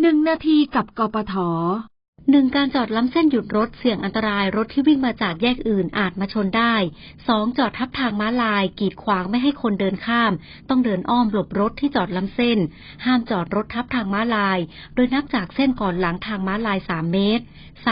หนึ่งนาทีกับกปท หนึ่งการจอดล้ำเส้นหยุดรถเสี่ยงอันตรายรถที่วิ่งมาจากแยกอื่นอาจมาชนได้สองจอดทับทางม้าลาย กีดขวางไม่ให้คนเดินข้าม ต้องเดินอ้อมหลบรถที่จอดล้ำเส้น ห้ามจอดรถทับทางม้าลาย โดยนับจากเส้นก่อนหลังทางม้าลาย 3 เมตร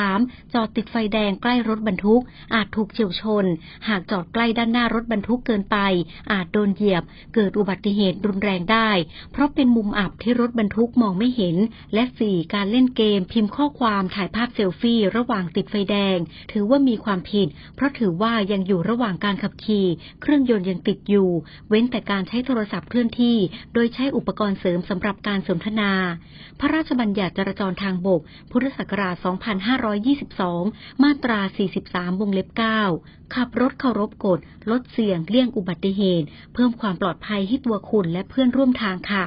3. จอดติดไฟแดงใกล้รถบรรทุก อาจถูกเฉียวชน หากจอดใกล้ด้านหน้ารถบรรทุกเกินไป อาจโดนเหยียบ เกิดอุบัติเหตุรุนแรงได้ เพราะเป็นมุมอับที่รถบรรทุกมองไม่เห็น และ 4. การเล่นเกมพิมพ์ข้อความถ่ายภาพเซลฟี่ระหว่างติดไฟแดง ถือว่ามีความผิด เพราะถือว่ายังอยู่ระหว่างการขับขี่ เครื่องยนต์ยังติดอยู่ เว้นแต่การใช้โทรศัพท์เคลื่อนที่ โดยใช้อุปกรณ์เสริมสำหรับการสนทนา พระราชบัญญัติจราจรทางบก พุทธศักราช 2522 มาตรา 43 วงเล็บ 9 ขับรถเคารพกฎ ลดเสี่ยงเลี่ยงอุบัติเหตุ เพิ่มความปลอดภัยให้ตัวคุณและเพื่อนร่วมทางค่ะ